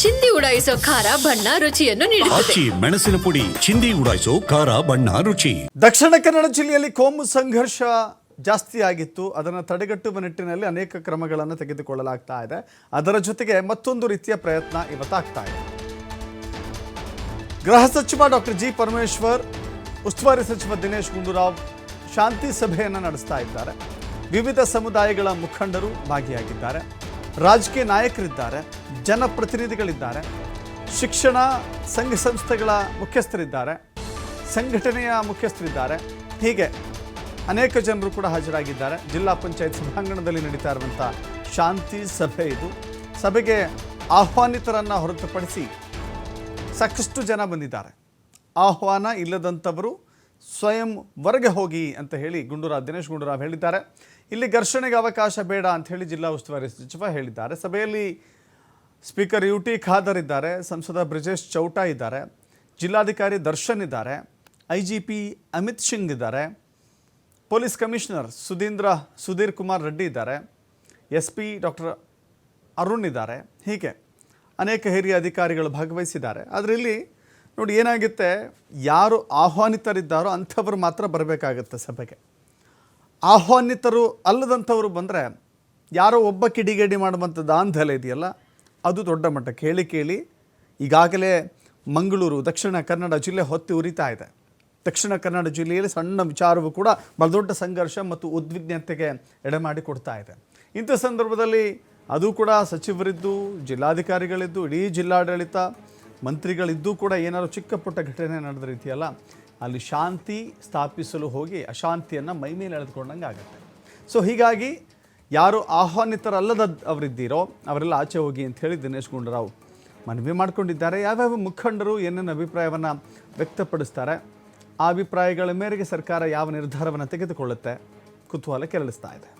ಚಿಂದಿ ಉಡಾಯಿಸೋ ಖಾರ ಬಣ್ಣ ರುಚಿಯನ್ನು ನೀಡುತ್ತದೆ. ಆಚಿ ಮೆಣಸಿನ ಪುಡಿ ಚಿಂದಿ ಉಡಾಯಿಸೋ ಖಾರ ಬಣ್ಣ ರುಚಿ. ದಕ್ಷಿಣ ಕನ್ನಡ ಜಿಲ್ಲೆಯಲ್ಲಿ ಕೋಮು ಸಂಘರ್ಷ ಜಾಸ್ತಿ ಆಗಿತ್ತು. ಅದನ್ನು ತಡೆಗಟ್ಟುವ ನಿಟ್ಟಿನಲ್ಲಿ ಅನೇಕ ಕ್ರಮಗಳನ್ನು ತೆಗೆದುಕೊಳ್ಳಲಾಗ್ತಾ ಇದೆ. ಅದರ ಜೊತೆಗೆ ಮತ್ತೊಂದು ರೀತಿಯ ಪ್ರಯತ್ನ ಇವತ್ತಾಗ್ತಾ ಇದೆ. ಗೃಹ ಸಚಿವ ಡಾಕ್ಟರ್ ಜಿ. ಪರಮೇಶ್ವರ್ ಉಸ್ತುವಾರಿ ಸಚಿವ ದಿನೇಶ್ ಗುಂಡೂರಾವ್ ಶಾಂತಿ ಸಭೆಯನ್ನು ನಡೆಸ್ತಾ ಇದ್ದಾರೆ. ವಿವಿಧ ಸಮುದಾಯಗಳ ಮುಖಂಡರು ಭಾಗಿಯಾಗಿದ್ದಾರೆ. ರಾಜಕೀಯ ನಾಯಕರಿದ್ದಾರೆ, ಜನಪ್ರತಿನಿಧಿಗಳಿದ್ದಾರೆ, ಶಿಕ್ಷಣ ಸಂಘ ಸಂಸ್ಥೆಗಳ ಮುಖ್ಯಸ್ಥರಿದ್ದಾರೆ, ಸಂಘಟನೆಯ ಮುಖ್ಯಸ್ಥರಿದ್ದಾರೆ. ಹೀಗೆ ಅನೇಕ ಜನರು ಕೂಡ ಹಾಜರಾಗಿದ್ದಾರೆ. ಜಿಲ್ಲಾ ಪಂಚಾಯತ್ ಸಭಾಂಗಣದಲ್ಲಿ ನಡೀತಾ ಇರುವಂಥ ಶಾಂತಿ ಸಭೆ ಇದು. ಸಭೆಗೆ ಆಹ್ವಾನಿತರನ್ನು ಹೊರತುಪಡಿಸಿ ಸಾಕಷ್ಟು ಜನ ಬಂದಿದ್ದಾರೆ. ಆಹ್ವಾನ ಇಲ್ಲದಂಥವರು ಸ್ವಯಂ ಹೊರಗೆ ಹೋಗಿ ಅಂತ ಹೇಳಿ ಗುಂಡೂರಾವ್, ದಿನೇಶ್ ಗುಂಡೂರಾವ್ ಹೇಳಿದ್ದಾರೆ. ಇಲ್ಲಿ ಘರ್ಷಣೆಗೆ ಅವಕಾಶ ಬೇಡ ಅಂತ ಹೇಳಿ ಜಿಲ್ಲಾ ಉಸ್ತುವಾರಿ ಸಚಿವ ಹೇಳಿದ್ದಾರೆ. ಸಭೆಯಲ್ಲಿ ಸ್ಪೀಕರ್ ಯು ಟಿ ಖಾದರ್ ಇದ್ದಾರೆ, ಸಂಸದ ಬ್ರಿಜೇಶ್ ಚೌಟಾ ಇದ್ದಾರೆ, ಜಿಲ್ಲಾಧಿಕಾರಿ ದರ್ಶನ್ ಇದ್ದಾರೆ I G P Amit Singh ಇದ್ದಾರೆ, ಪೊಲೀಸ್ ಕಮಿಷನರ್ ಸುಧೀಂದ್ರ, ಸುಧೀರ್ ಕುಮಾರ್ ರೆಡ್ಡಿ ಇದ್ದಾರೆ ಎಸ್ ಪಿ ಡಾಕ್ಟರ್ ಅರುಣ್ ಇದ್ದಾರೆ. ಹೀಗೆ ಅನೇಕ ಹಿರಿಯ ಅಧಿಕಾರಿಗಳು ಭಾಗವಹಿಸಿದ್ದಾರೆ. ಆದರೆ ಇಲ್ಲಿ ನೋಡಿ ಏನಾಗುತ್ತೆ? ಯಾರು ಆಹ್ವಾನಿತರಿದ್ದಾರೋ ಅಂಥವ್ರು ಮಾತ್ರ ಬರಬೇಕಾಗತ್ತೆ ಸಭೆಗೆ. ಆಹ್ವಾನಿತರು ಅಲ್ಲದಂಥವ್ರು ಬಂದರೆ ಯಾರೋ ಒಬ್ಬ ಕಿಡಿಗೇಡಿ ಮಾಡುವಂಥ ದಾಂಧಲೆ ಇದೆಯಲ್ಲ? ಅದು ದೊಡ್ಡ ಮಟ್ಟ. ಕೇಳಿ ಕೇಳಿ. ಈಗಾಗಲೇ ಮಂಗಳೂರು, ದಕ್ಷಿಣ ಕನ್ನಡ ಜಿಲ್ಲೆ ಹೊತ್ತಿ ಉರಿತಾ ಇದೆ. ದಕ್ಷಿಣ ಕನ್ನಡ ಜಿಲ್ಲೆಯಲ್ಲಿ ಸಣ್ಣ ವಿಚಾರವೂ ಕೂಡ ಬಹಳ ದೊಡ್ಡ ಸಂಘರ್ಷ ಮತ್ತು ಉದ್ವಿಗ್ನತೆಗೆ ಎಡೆಮಾಡಿ ಕೊಡ್ತಾ ಇದೆ. ಇಂಥ ಸಂದರ್ಭದಲ್ಲಿ ಅದು ಕೂಡ ಸಚಿವರಿದ್ದು, ಜಿಲ್ಲಾಧಿಕಾರಿಗಳಿದ್ದು, ಇಡೀ ಜಿಲ್ಲಾಡಳಿತ ಮಂತ್ರಿಗಳಿದ್ದು ಕೂಡ ಏನಾದ್ರು ಚಿಕ್ಕ ಪುಟ್ಟ ಘಟನೆ ನಡೆದ ರೀತಿಯಲ್ಲ, ಅಲ್ಲಿ ಶಾಂತಿ ಸ್ಥಾಪಿಸಲು ಹೋಗಿ ಅಶಾಂತಿಯನ್ನು ಮೈಮೇಲೆ ಎಳೆದುಕೊಂಡಂಗೆ ಆಗುತ್ತೆ. ಸೊ ಹೀಗಾಗಿ ಯಾರು ಆಹ್ವಾನಿತರಲ್ಲದ ಅವರಿದ್ದೀರೋ, ಅವರೆಲ್ಲ ಆಚೆ ಹೋಗಿ ಅಂತ ಹೇಳಿ ದಿನೇಶ್ ಗುಂಡೂರಾವ್ ಮನವಿ ಮಾಡ್ಕೊಂಡಿದ್ದಾರೆ. ಯಾವ್ಯಾವ ಮುಖಂಡರು ಏನೇನು ಅಭಿಪ್ರಾಯವನ್ನು ವ್ಯಕ್ತಪಡಿಸ್ತಾರೆ, ಆ ಅಭಿಪ್ರಾಯಗಳ ಮೇರೆಗೆ ಸರ್ಕಾರ ಯಾವ ನಿರ್ಧಾರವನ್ನು ತೆಗೆದುಕೊಳ್ಳುತ್ತೆ, ಕುತೂಹಲ ಕೆರಳಿಸ್ತಾ ಇದೆ.